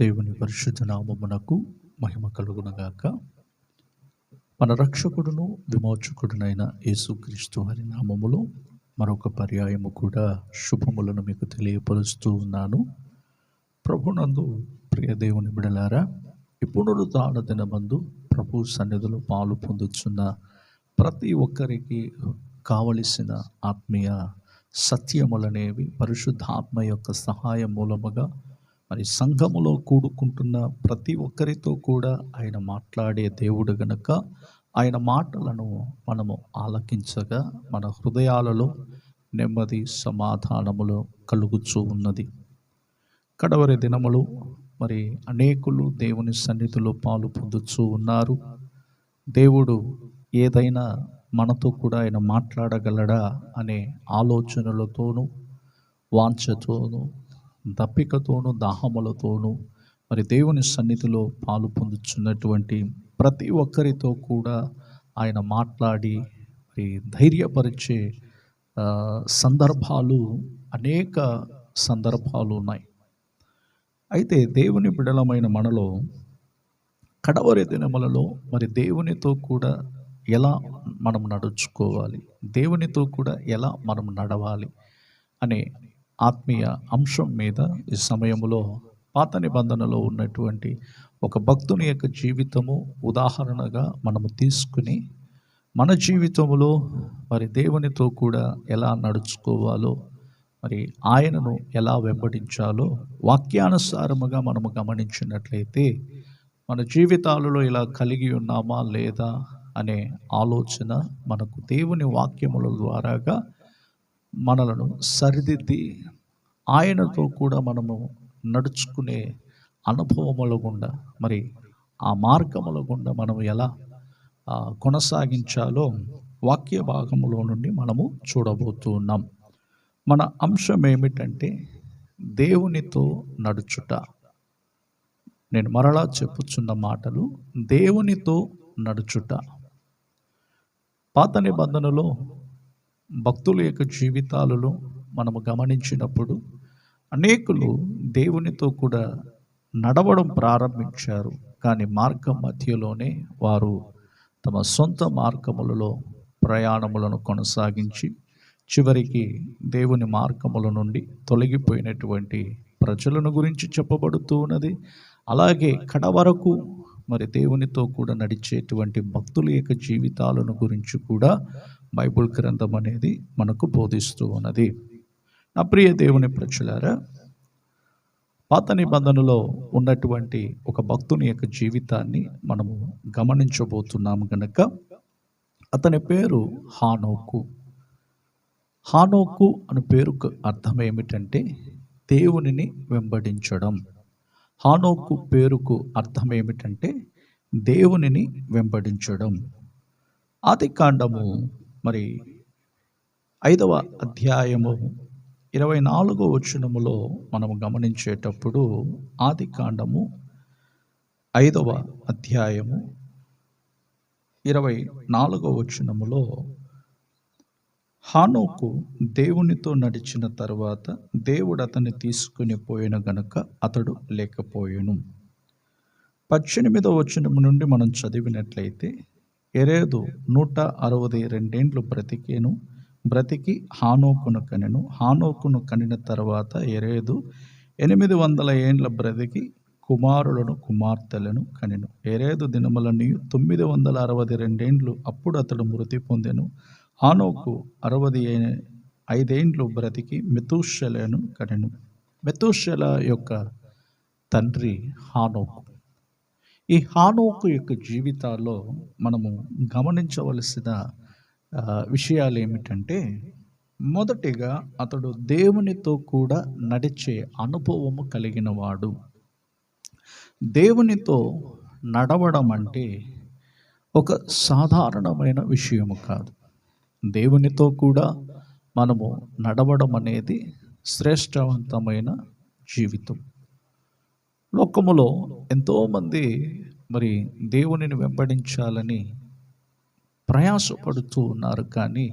దేవుని పరిశుద్ధ నామమునకు మహిమ కలుగునగాక. మన రక్షకుడును విమోచకుడునైన యేసుక్రీస్తు హరి నామములో మరొక పర్యాయము కూడా శుభములను మీకు తెలియపరుస్తూ ఉన్నాను. ప్రభునందు ప్రియ దేవుని బిడలారా ఇప్పుడు తాన దినమందు ప్రభు సన్నిధిలో పాలు పొందుచున్న ప్రతి ఒక్కరికి కావలసిన ఆత్మీయ సత్యములనేవి పరిశుద్ధాత్మ యొక్క సహాయం మూలముగా మరి సంఘములో కూడుకుంటున్న ప్రతి ఒక్కరితో కూడా ఆయన మాట్లాడే దేవుడు గనుక ఆయన మాటలను మనము ఆలకించగా మన హృదయాలలో నెమ్మది సమాధానములు కలుగుచూ ఉన్నది. కడవరి దినములు మరి అనేకులు దేవుని సన్నిధిలో పాలు పొందుచూ ఉన్నారు. దేవుడు ఏదైనా మనతో కూడా ఆయన మాట్లాడగలడా అనే ఆలోచనలతోనూ వాంఛతోనూ దప్పికతోనూ దాహములతోనూ మరి దేవుని సన్నిధిలో పాలు పొందుచున్నటువంటి ప్రతి ఒక్కరితో కూడా ఆయన మాట్లాడి మరి ధైర్యపరిచే సందర్భాలు అనేక సందర్భాలు ఉన్నాయి. అయితే దేవుని బిడలమైన మనలో కడవరి దినములలో మరి దేవునితో కూడా ఎలా మనం నడుచుకోవాలి? దేవునితో కూడా ఎలా మనం నడవాలి? అనే ఆత్మీయ అంశం మీద ఈ సమయంలో పాత నిబంధనలో ఉన్నటువంటి ఒక భక్తుని యొక్క జీవితము ఉదాహరణగా మనము తీసుకుని మన జీవితంలో మరి దేవునితో కూడా ఎలా నడుచుకోవాలో మరి ఆయనను ఎలా వెంబడించాలో వాక్యానుసారముగా మనము గమనించినట్లయితే మన జీవితాలలో ఇలా కలిగి ఉన్నామా లేదా అనే ఆలోచన మనకు దేవుని వాక్యముల ద్వారాగా మనలను సరిదిద్ది ఆయనతో కూడా మనము నడుచుకునే అనుభవముల గుండా మరి ఆ మార్గముల గుండా మనం ఎలా కొనసాగించాలో వాక్య భాగములో నుండి మనము చూడబోతున్నాం. మన అంశం ఏమిటంటే దేవునితో నడుచుట. నేను మరలా చెప్పుచున్న మాటలు దేవునితో నడుచుట. పాత నిబంధనలో భక్తుల యొక్క జీవితాలలో మనము గమనించినప్పుడు అనేకులు దేవునితో కూడా నడవడం ప్రారంభించారు. కానీ మార్గం మధ్యలోనే వారు తమ సొంత మార్గములలో ప్రయాణములను కొనసాగించి చివరికి దేవుని మార్గముల నుండి తొలగిపోయినటువంటి ప్రజలను గురించి చెప్పబడుతూ ఉన్నది. అలాగే కడ వరకు మరి దేవునితో కూడా నడిచేటువంటి భక్తుల యొక్క జీవితాలను గురించి కూడా బైబుల్ గ్రంథం అనేది మనకు బోధిస్తూ ఉన్నది. నా ప్రియ దేవుని ప్రజలారా పాత నిబంధనలో ఉన్నటువంటి ఒక భక్తుని యొక్క జీవితాన్ని మనము గమనించబోతున్నాము గనక అతని పేరు హానోకు. హానోకు అనే పేరుకు అర్థం ఏమిటంటే దేవునిని వెంబడించడం. హానోకు పేరుకు అర్థం ఏమిటంటే దేవునిని వెంబడించడం. ఆది కాండము మరి ఐదవ అధ్యాయము ఇరవై నాలుగో వచనములో మనము గమనించేటప్పుడు ఆది కాండము ఐదవ అధ్యాయము ఇరవై నాలుగో వచనములో హానోకు దేవునితో నడిచిన తర్వాత దేవుడు అతన్ని తీసుకుని పోయిన గనుక అతడు లేకపోయాను. పద్దెనిమిదవ వచనం నుండి మనం చదివినట్లయితే ఎరేదు నూట అరవై రెండేండ్లు బ్రతికేను బ్రతికి హానోకును కనెను. హానోకును కనిన తర్వాత ఎరేదు ఎనిమిది వందల ఏండ్ల బ్రతికి కుమారులను కుమార్తెలను కనెను. ఎరేదు దినములని తొమ్మిది వందల అరవై రెండేండ్లు అప్పుడు అతడు మృతి పొందెను. హానోకు అరవది ఐదేండ్లు బ్రతికి మెతూషలను కనెను. మెతూషల యొక్క తండ్రి హానోకు. ఈ హానోకు యొక్క జీవితాల్లో మనము గమనించవలసిన విషయాలు ఏమిటంటే మొదటిగా అతడు దేవునితో కూడా నడిచే అనుభవము కలిగినవాడు. దేవునితో నడవడం అంటే ఒక సాధారణమైన విషయము కాదు. దేవునితో కూడా మనము నడవడం అనేది శ్రేష్టవంతమైన జీవితం. లోకములో ఎంతోమంది మరి దేవునిని వెంబడించాలని ప్రయాసపడుతూ ఉన్నారు కానీ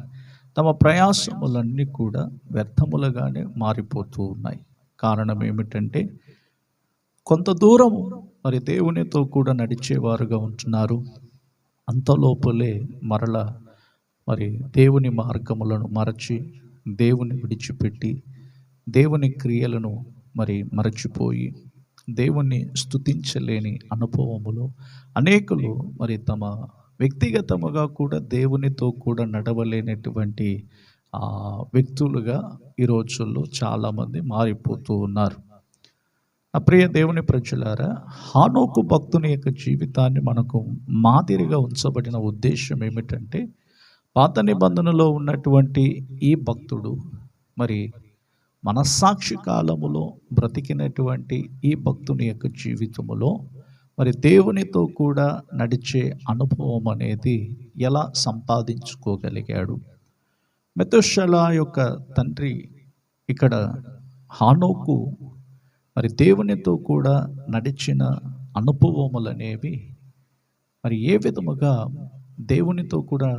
తమ ప్రయాసములన్నీ కూడా వ్యర్థములుగానే మారిపోతూ ఉన్నాయి. కారణం ఏమిటంటే కొంత దూరం మరి దేవునితో కూడా నడిచేవారుగా ఉంటున్నారు. అంతలోపలే మరల మరి దేవుని మార్గములను మరచి దేవుని విడిచిపెట్టి దేవుని క్రియలను మరి మరచిపోయి దేవుణ్ణి స్తుతించలేని అనుభవములో అనేకులు మరి తమ వ్యక్తిగతముగా కూడా దేవునితో కూడా నడవలేనటువంటి వ్యక్తులుగా ఈ రోజుల్లో చాలామంది మారిపోతూ ఉన్నారు. నా ప్రియ దేవుని ప్రజలారా హానోకు భక్తుని యొక్క జీవితాన్ని మనకు మాదిరిగా ఉంచబడిన ఉద్దేశం ఏమిటంటే పాత నిబంధనలో ఉన్నటువంటి ఈ భక్తుడు మరి మనస్సాక్షి కాలములో బ్రతికినటువంటి ఈ భక్తుని యొక్క జీవితములో మరి దేవునితో కూడా నడిచే అనుభవం అనేది ఎలా సంపాదించుకోగలిగాడు? మెతుషల యొక్క తండ్రి ఇక్కడ హానోకు మరి దేవునితో కూడా నడిచిన అనుభవములనేవి మరి ఏ విధముగా దేవునితో కూడా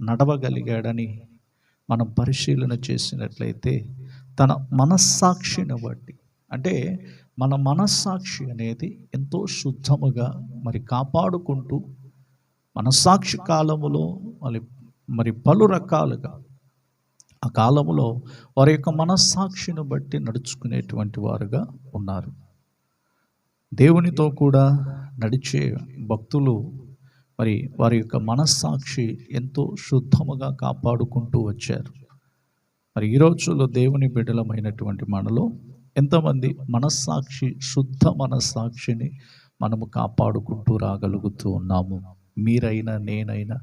నడవగలిగాడని మనం పరిశీలన చేసినట్లయితే తన మనస్సాక్షిని బట్టి. అంటే మన మనస్సాక్షి అనేది ఎంతో శుద్ధముగా మరి కాపాడుకుంటూ మనస్సాక్షి కాలములో మరి మరి పలు రకాలుగా ఆ కాలములో వారి యొక్క మనస్సాక్షిని బట్టి నడుచుకునేటువంటి వారుగా ఉన్నారు. దేవునితో కూడా నడిచే భక్తులు మరి వారి యొక్క మనస్సాక్షి ఎంతో శుద్ధముగా కాపాడుకుంటూ వచ్చారు. మరి ఈ రోజుల్లో దేవుని బిడ్డలమైనటువంటి మనలో ఎంతమంది మనస్సాక్షి శుద్ధ మనస్సాక్షిని మనము కాపాడుకుంటూ రాగలుగుతూ ఉన్నాము. మీరైనా నేనైనా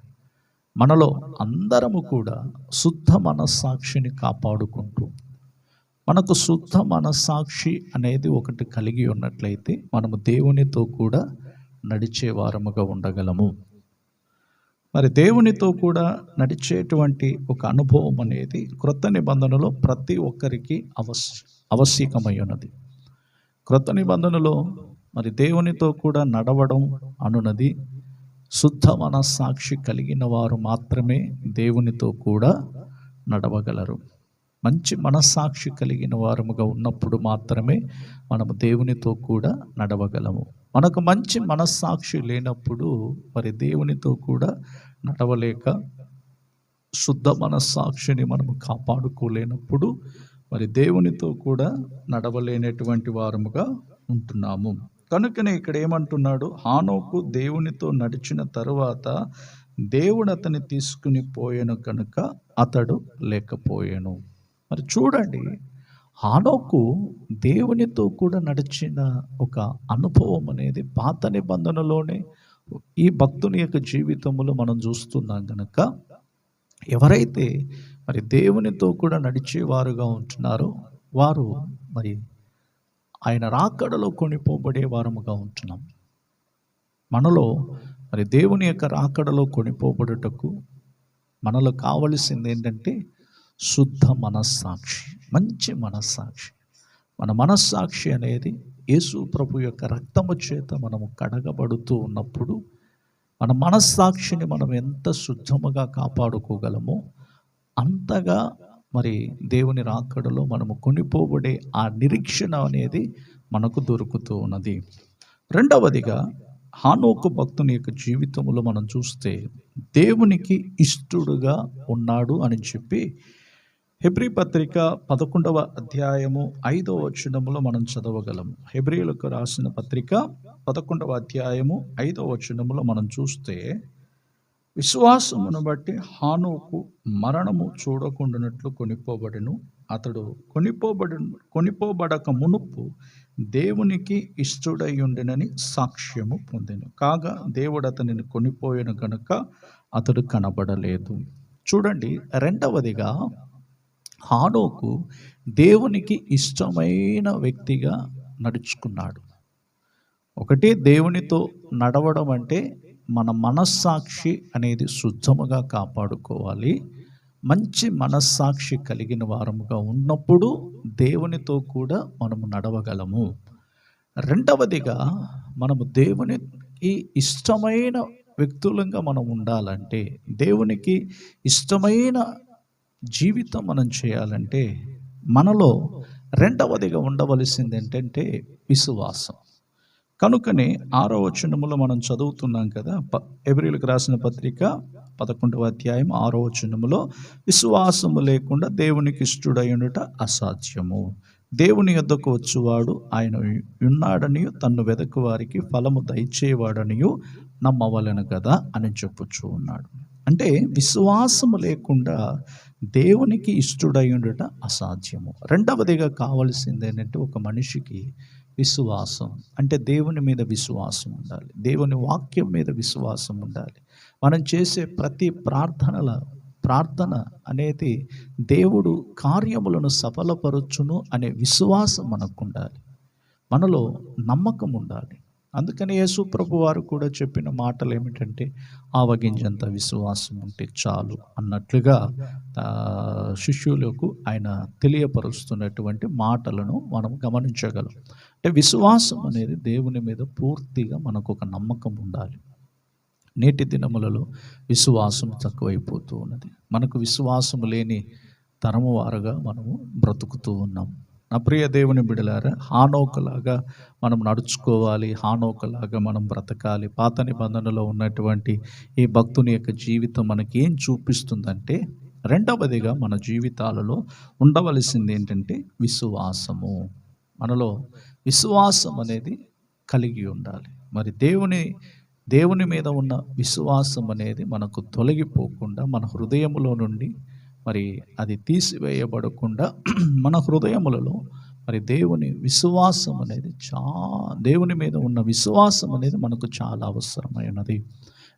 మనలో అందరము కూడా శుద్ధ మనస్సాక్షిని కాపాడుకుంటూ మనకు శుద్ధ మనస్సాక్షి అనేది ఒకటి కలిగి ఉన్నట్లయితే మనము దేవునితో కూడా నడిచే వారముగా ఉండగలము. మరి దేవునితో కూడా నడిచేటువంటి ఒక అనుభవం అనేది క్రొత్త నిబంధనలో ప్రతి ఒక్కరికి అవశ్య ఆవశ్యకమై ఉన్నది క్రొత్త నిబంధనలో మరి దేవునితో కూడా నడవడం అనున్నది శుద్ధ మనస్సాక్షి కలిగిన వారు మాత్రమే దేవునితో కూడా నడవగలరు. మంచి మనస్సాక్షి కలిగిన వారముగా ఉన్నప్పుడు మాత్రమే మనము దేవునితో కూడా నడవగలము. మనకు మంచి మనస్సాక్షి లేనప్పుడు మరి దేవునితో కూడా నడవలేక శుద్ధ మనస్సాక్షిని మనము కాపాడుకోలేనప్పుడు మరి దేవునితో కూడా నడవలేనటువంటి వారముగా ఉంటున్నాము. కనుకనే ఇక్కడ ఏమంటున్నాడు? హానోకు దేవునితో నడిచిన తరువాత దేవుడు అతన్ని తీసుకుని పోయాను కనుక అతడు లేకపోయాను. మరి చూడండి హానోకు దేవునితో కూడా నడిచిన ఒక అనుభవం అనేది పాత నిబంధనలోనే ఈ భక్తుని యొక్క జీవితంలో మనం చూస్తున్నాం కనుక ఎవరైతే మరి దేవునితో కూడా నడిచేవారుగా ఉంటున్నారో వారు మరి ఆయన రాకడలో కొనిపోబడే వారముగా ఉంటున్నాం. మనలో మరి దేవుని యొక్క రాకడలో కొనిపోబడుటకు మనలో కావలసింది ఏంటంటే శుద్ధ మనస్సాక్షి. మంచి మనస్సాక్షి. మన మనస్సాక్షి అనేది యేసు ప్రభు యొక్క రక్తము చేత మనము కడగబడుతూ ఉన్నప్పుడు మన మనస్సాక్షిని మనం ఎంత శుద్ధముగా కాపాడుకోగలమో అంతగా మరి దేవుని రాకడలో మనము కొనిపోబడే ఆ నిరీక్షణ అనేది మనకు దొరుకుతూ ఉన్నది. రెండవదిగా హానోకు భక్తుని యొక్క జీవితంలో మనం చూస్తే దేవునికి ఇష్టడుగా ఉన్నాడు అని చెప్పి హెబ్రి పత్రిక పదకొండవ అధ్యాయము ఐదవ వచనములో మనం చదవగలం. హెబ్రిలకు రాసిన పత్రిక పదకొండవ అధ్యాయము ఐదవ వచనములో మనం చూస్తే విశ్వాసమును బట్టి హానుకు మరణము చూడకుండానట్లు కొనిపోబడిను. అతడు కొనిపోబడి కొనిపోబడక మునుపు దేవునికి ఇష్టడై ఉండినని సాక్ష్యము పొందెను. కాగా దేవుడు అతనిని కొనిపోయాను కనుక అతడు కనబడలేదు. చూడండి రెండవదిగా హానోకు దేవునికి ఇష్టమైన వ్యక్తిగా నడుచుకున్నాడు. ఒకటి దేవునితో నడవడం అంటే మన మనస్సాక్షి అనేది శుద్ధముగా కాపాడుకోవాలి. మంచి మనస్సాక్షి కలిగిన వారముగా ఉన్నప్పుడు దేవునితో కూడా మనము నడవగలము. రెండవదిగా మనము దేవునికి ఇష్టమైన వ్యక్తులంగా మనం ఉండాలంటే దేవునికి ఇష్టమైన జీవితం మనం చేయాలంటే మనలో రెండవదిగా ఉండవలసింది ఏంటంటే విశ్వాసం. కనుకనే ఆరో వచనములో మనం చదువుతున్నాం కదా ప రాసిన పత్రిక పదకొండవ అధ్యాయం ఆరో వచనములో విశ్వాసము లేకుండా దేవునికి ఇష్టడయునుట అసాధ్యము. దేవుని యొద్దకు వచ్చువాడు ఆయన ఉన్నాడనియు తన్ను వెదకు వారికి ఫలము దయచేవాడనియు నమ్మవలను కదా అని చెప్పుచూ ఉన్నాడు. అంటే విశ్వాసము లేకుండా దేవునికి ఇష్టడై ఉండట అసాధ్యము. రెండవదిగా కావలసింది ఏంటంటే ఒక మనిషికి విశ్వాసం. అంటే దేవుని మీద విశ్వాసం ఉండాలి. దేవుని వాక్యం మీద విశ్వాసం ఉండాలి. మనం చేసే ప్రతి ప్రార్థనల ప్రార్థన అనేది దేవుడు కార్యములను సఫలపరచును అనే విశ్వాసం మనకు ఉండాలి మనలో నమ్మకం ఉండాలి. అందుకని యేసు ప్రభు వారు కూడా చెప్పిన మాటలు ఏమిటంటే ఆవగింజంత విశ్వాసం ఉంటే చాలు అన్నట్లుగా శిష్యులకు ఆయన తెలియపరుస్తున్నటువంటి మాటలను మనం గమనించగలం. అంటే విశ్వాసం అనేది దేవుని మీద పూర్తిగా మనకు ఒక నమ్మకం ఉండాలి. నేటి దినములలో విశ్వాసం తక్కువైపోతూ ఉన్నది. మనకు విశ్వాసం లేని తరము వారుగా మనము బ్రతుకుతూ ఉన్నాం. నా ప్రియ దేవుని బిడలారా హానోకలాగా మనం నడుచుకోవాలి హానోకలాగా మనం బ్రతకాలి. పాత నిబంధనలో ఉన్నటువంటి ఈ భక్తుని యొక్క జీవితం మనకి ఏం చూపిస్తుందంటే రెండవదిగా మన జీవితాలలో ఉండవలసింది ఏంటంటే విశ్వాసము. మనలో విశ్వాసం అనేది కలిగి ఉండాలి. మరి దేవుని దేవుని మీద ఉన్న విశ్వాసం అనేది మనకు తొలగిపోకుండా మన హృదయములో నుండి మరి అది తీసివేయబడకుండా మన హృదయములలో మరి దేవుని విశ్వాసం అనేది చా దేవుని మీద ఉన్న విశ్వాసం అనేది మనకు చాలా అవసరమైనది.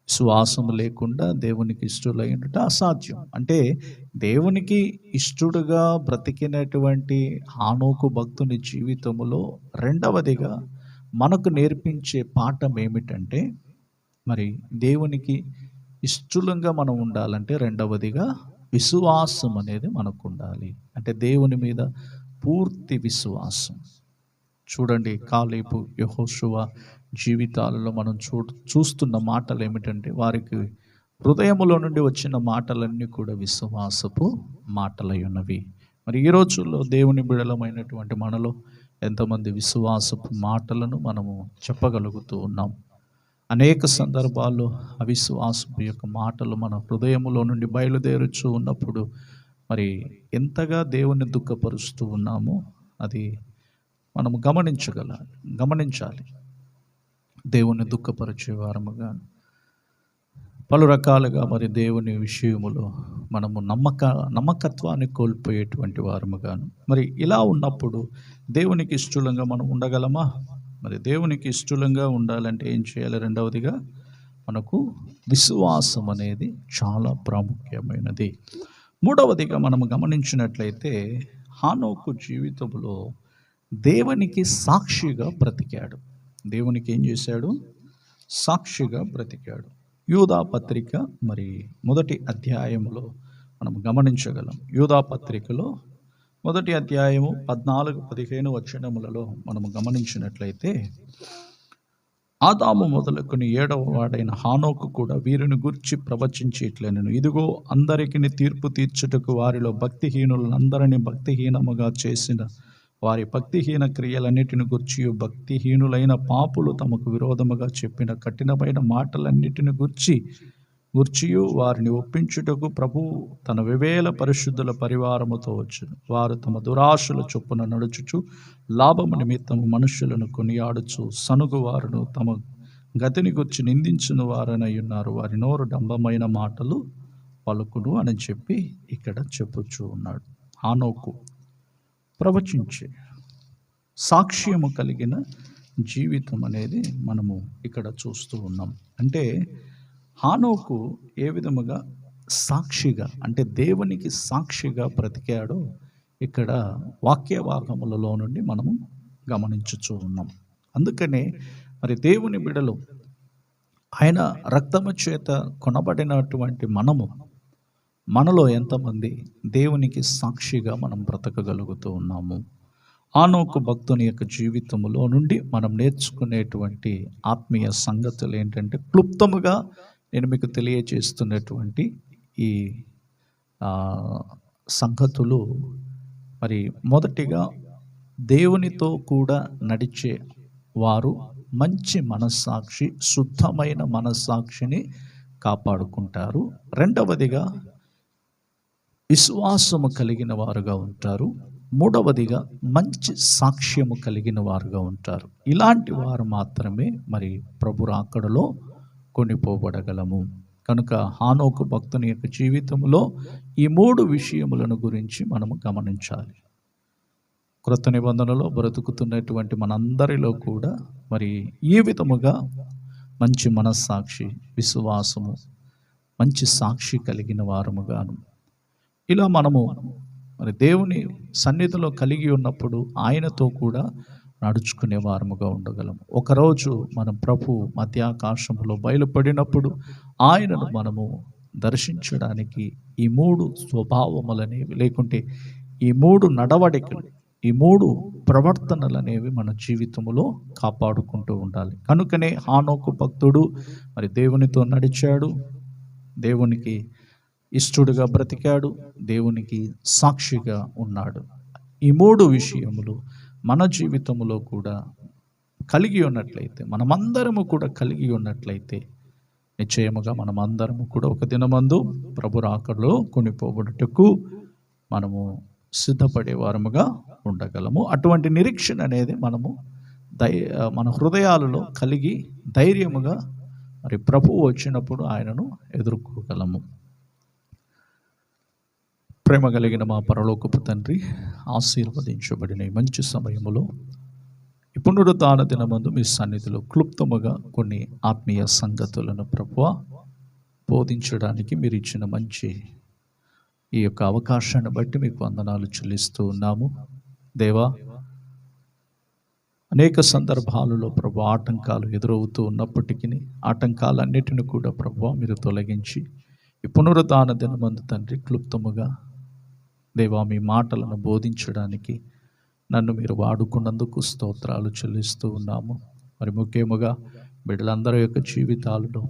విశ్వాసం లేకుండా దేవునికి ఇష్టలైనట అసాధ్యం. అంటే దేవునికి ఇష్టడుగా బ్రతికినటువంటి హానోకు భక్తుని జీవితములో రెండవదిగా మనకు నేర్పించే పాఠం ఏమిటంటే మరి దేవునికి ఇష్టలంగా మనం ఉండాలంటే రెండవదిగా విశ్వాసం అనేది మనకు ఉండాలి అంటే దేవుని మీద పూర్తి విశ్వాసం. చూడండి కాలేపు యహోశువ జీవితాలలో మనం చూ చూస్తున్న మాటలు ఏమిటంటే వారికి హృదయములో నుండి వచ్చిన మాటలన్నీ కూడా విశ్వాసపు మాటలై ఉన్నవి మరి ఈ రోజుల్లో దేవుని బిడలమైనటువంటి మనలో ఎంతమంది విశ్వాసపు మాటలను మనము చెప్పగలుగుతూ ఉన్నాం. అనేక సందర్భాల్లో అవిశ్వాసపు యొక్క మాటలు మన హృదయములో నుండి బయలుదేరుచూ ఉన్నప్పుడు మరి ఎంతగా దేవుని దుఃఖపరుస్తూ ఉన్నామో అది మనము గమనించగల గమనించాలి. దేవుని దుఃఖపరిచే వారముగా. పలు రకాలుగా మరి దేవుని విషయములో మనము నమ్మక నమ్మకత్వాన్ని కోల్పోయేటువంటి వారముగాను. మరి ఇలా ఉన్నప్పుడు దేవునికి ఇష్టలంగా మనం ఉండగలమా? మరి దేవునికి ఇష్టలంగా ఉండాలంటే ఏం చేయాలి? రెండవదిగా మనకు విశ్వాసం అనేది చాలా ప్రాముఖ్యమైనది. మూడవదిగా మనం గమనించినట్లయితే హానోకు జీవితంలో దేవునికి సాక్షిగా బ్రతికాడు. దేవునికి ఏం చేశాడు? సాక్షిగా బ్రతికాడు. యూదా పత్రిక మరి మొదటి అధ్యాయంలో మనం గమనించగలం. యూదా పత్రికలో మొదటి అధ్యాయము పద్నాలుగు పదిహేను వచనములలో మనము గమనించినట్లయితే ఆదాము మొదలుకొని ఏడవ వాడైన హానోకు కూడా వీరిని గుర్చి ప్రవచించేట్లనను. ఇదిగో అందరికి తీర్పు తీర్చుటకు వారిలో భక్తిహీనులందరినీ భక్తిహీనముగా చేసిన వారి భక్తిహీన క్రియలన్నిటిని గుర్చి భక్తిహీనులైన పాపులు తమకు విరోధముగా చెప్పిన కఠినమైన మాటలన్నిటిని గుర్చి గూర్చియు వారిని ఒప్పించుటకు ప్రభు తన వివేల పరిశుద్ధుల పరివారముతో వచ్చును. వారు తమ దురాశల చొప్పున నడుచుచు లాభము నిమిత్తము మనుష్యులను కొనియాడుచు సనుగు వారును తమ గతిని గుర్చి నిందించిన వారనై ఉన్నారు. వారి నోరు డంబమైన మాటలు పలుకును అని చెప్పి ఇక్కడ చెప్పుచూ ఉన్నాడు. ఆనోకు ప్రవచించే సాక్ష్యము కలిగిన జీవితం అనేది మనము ఇక్కడ చూస్తూ ఉన్నాం. అంటే హానోకు ఏ విధముగా సాక్షిగా అంటే దేవునికి సాక్షిగా బ్రతికాడో ఇక్కడ వాక్యవాగములలో నుండి మనము గమనించుచూ ఉన్నాం. అందుకనే మరి దేవుని బిడలు ఆయన రక్తము చేత కొనబడినటువంటి మనము మనలో ఎంతమంది దేవునికి సాక్షిగా మనం బ్రతకగలుగుతూ ఉన్నాము? ఆనోకు భక్తుని యొక్క జీవితంలో నుండి మనం నేర్చుకునేటువంటి ఆత్మీయ సంగతులు ఏంటంటే క్లుప్తముగా నేను మీకు తెలియజేస్తున్నటువంటి ఈ సంగతులు మరి మొదటిగా దేవునితో కూడా నడిచే వారు మంచి మనస్సాక్షి శుద్ధమైన మనస్సాక్షిని కాపాడుకుంటారు. రెండవదిగా విశ్వాసము కలిగిన వారుగా ఉంటారు. మూడవదిగా మంచి సాక్ష్యము కలిగిన వారుగా ఉంటారు. ఇలాంటి వారు మాత్రమే మరి ప్రభు రాకడలో కొనిపోబడగలము. కనుక హానోకు భక్తుని యొక్క జీవితంలో ఈ మూడు విషయములను గురించి మనము గమనించాలి. క్రొత్త నిబంధనలో బ్రతుకుతున్నటువంటి మనందరిలో కూడా మరి ఈ విధముగా మంచి మనస్సాక్షి విశ్వాసము మంచి సాక్షి కలిగిన వారముగాను. ఇలా మనము మరి దేవుని సన్నిధిలో కలిగి ఉన్నప్పుడు ఆయనతో కూడా నడుచుకునే వారముగా ఉండగలము. ఒకరోజు మనం ప్రభు మధ్యాకాశంలో బయలుపడినప్పుడు ఆయనను మనము దర్శించడానికి ఈ మూడు స్వభావములనేవి లేకుంటే ఈ మూడు నడవడికలు ఈ మూడు ప్రవర్తనలు అనేవి మన జీవితంలో కాపాడుకుంటూ ఉండాలి. కనుకనే హానోకు భక్తుడు మరి దేవునితో నడిచాడు దేవునికి ఇష్టడుగా బ్రతికాడు దేవునికి సాక్షిగా ఉన్నాడు. ఈ మూడు విషయములు మన జీవితంలో కూడా కలిగి ఉన్నట్లయితే మనమందరము కూడా కలిగి ఉన్నట్లయితే నిశ్చయముగా మనమందరము కూడా ఒక దినమందు ప్రభు రాకడలో కొనిపోబడుటకు మనము సిద్ధపడే వారముగా ఉండగలము. అటువంటి నిరీక్షణ అనేది మనము దై మన హృదయాలలో కలిగి ధైర్యముగా మరి ప్రభువు వచ్చినప్పుడు ఆయనను ఎదుర్కోగలము. ప్రేమ కలిగిన మా పరలోకపు తండ్రి ఆశీర్వదించబడిన ఈ మంచి సమయములో ఈ పునరుద్ధాన దినమందు మీ సన్నిధిలో క్లుప్తముగా కొన్ని ఆత్మీయ సంగతులను ప్రభువ బోధించడానికి మీరు ఇచ్చిన మంచి ఈ యొక్క అవకాశాన్ని బట్టి మీకు వందనాలు చెల్లిస్తూ ఉన్నాము. దేవా అనేక సందర్భాలలో ప్రభు ఆటంకాలు ఎదురవుతూ ఉన్నప్పటికీ ఆటంకాలన్నిటిని కూడా ప్రభు మీరు తొలగించి ఈ పునరుద్ధాన దినమందు తండ్రి క్లుప్తముగా దేవా మీ మాటలను బోధించడానికి నన్ను మీరు వాడుకున్నందుకు స్తోత్రాలు చెల్లిస్తూ ఉన్నాము. మరి ముఖ్యముగా బిడ్డలందరి యొక్క జీవితాలలో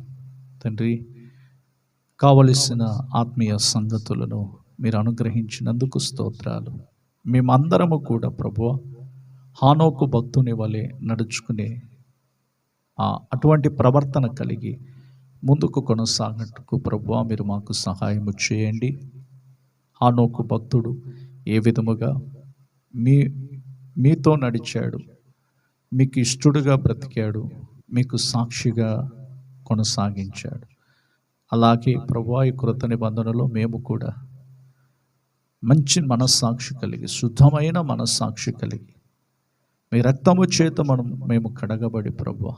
తండ్రి కావలసిన ఆత్మీయ సంగతులను మీరు అనుగ్రహించినందుకు స్తోత్రాలు. మేమందరము కూడా ప్రభు హానోకు భక్తుని వలె నడుచుకునే ఆ అటువంటి ప్రవర్తన కలిగి ముందుకు కొనసాగట్టుకు ప్రభు మీరు మాకు సహాయము చేయండి. హానోకు భక్తుడు ఏ విధముగా మీ మీతో నడిచాడు మీకు ఇష్టడుగా బ్రతికాడు మీకు సాక్షిగా కొనసాగించాడు. అలాగే ప్రభు ఈ కృత నిబంధనలో మేము కూడా మంచి మనస్సాక్షి కలిగి శుద్ధమైన మనస్సాక్షి కలిగి మీ రక్తము చేత మనం మేము కడగబడి ప్రభా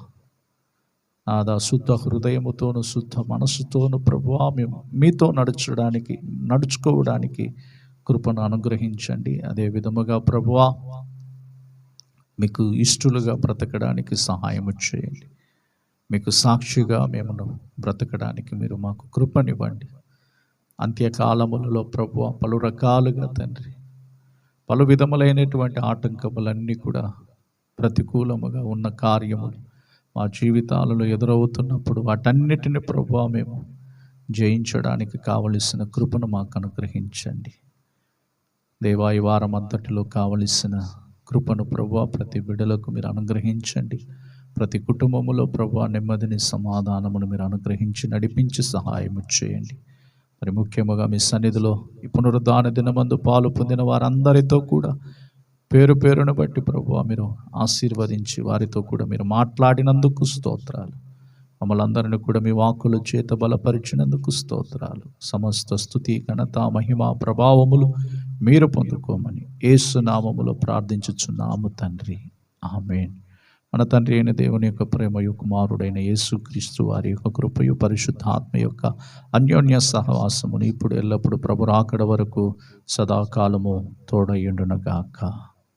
ఆదా శుద్ధ హృదయముతోను శుద్ధ మనసుతోను ప్రభువా మేము మీతో నడుచడానికి నడుచుకోవడానికి కృపను అనుగ్రహించండి. అదే విధముగా ప్రభువా మీకు ఇష్టలుగా బ్రతకడానికి సహాయం చేయండి. మీకు సాక్షిగా మేము బ్రతకడానికి మీరు మాకు కృపనివ్వండి. అంత్యకాలములలో ప్రభు పలు రకాలుగా తండ్రి పలు విధములైనటువంటి ఆటంకములన్నీ కూడా ప్రతికూలముగా ఉన్న కార్యములు మా జీవితాలలో ఎదురవుతున్నప్పుడు వాటన్నిటిని ప్రభావ మేము జయించడానికి కావలసిన కృపను మాకు అనుగ్రహించండి. దేవా ఈ వారం అంతటిలో కావలసిన కృపను ప్రభు ప్రతి బిడలకు మీరు అనుగ్రహించండి. ప్రతి కుటుంబములో ప్రభు నెమ్మదిని సమాధానమును మీరు అనుగ్రహించి నడిపించి సహాయం చేయండి. మరి ముఖ్యముగా మీ సన్నిధిలో ఈ పునరుద్ధాన దినమందు పాలు పొందిన వారందరితో కూడా పేరు పేరును బట్టి ప్రభు మీరు ఆశీర్వదించి వారితో కూడా మీరు మాట్లాడినందుకు స్తోత్రాలు. మమ్మల్ని అందరిని కూడా మీ వాక్కుల చేత బలపరిచినందుకు స్తోత్రాలు. సమస్త స్థుతి ఘనత మహిమ ప్రభావములు మీరు పొందుకోమని ఏసునామములో ప్రార్థించుచున్నాము తండ్రి. ఆమెన్. మన తండ్రి అయిన దేవుని యొక్క ప్రేమయు కుమారుడైన యేసుక్రీస్తు వారి యొక్క కృపయు పరిశుద్ధాత్మ యొక్క అన్యోన్య సహవాసమును ఇప్పుడు ఎల్లప్పుడు ప్రభు రాకడ వరకు సదాకాలము తోడయుండునగాక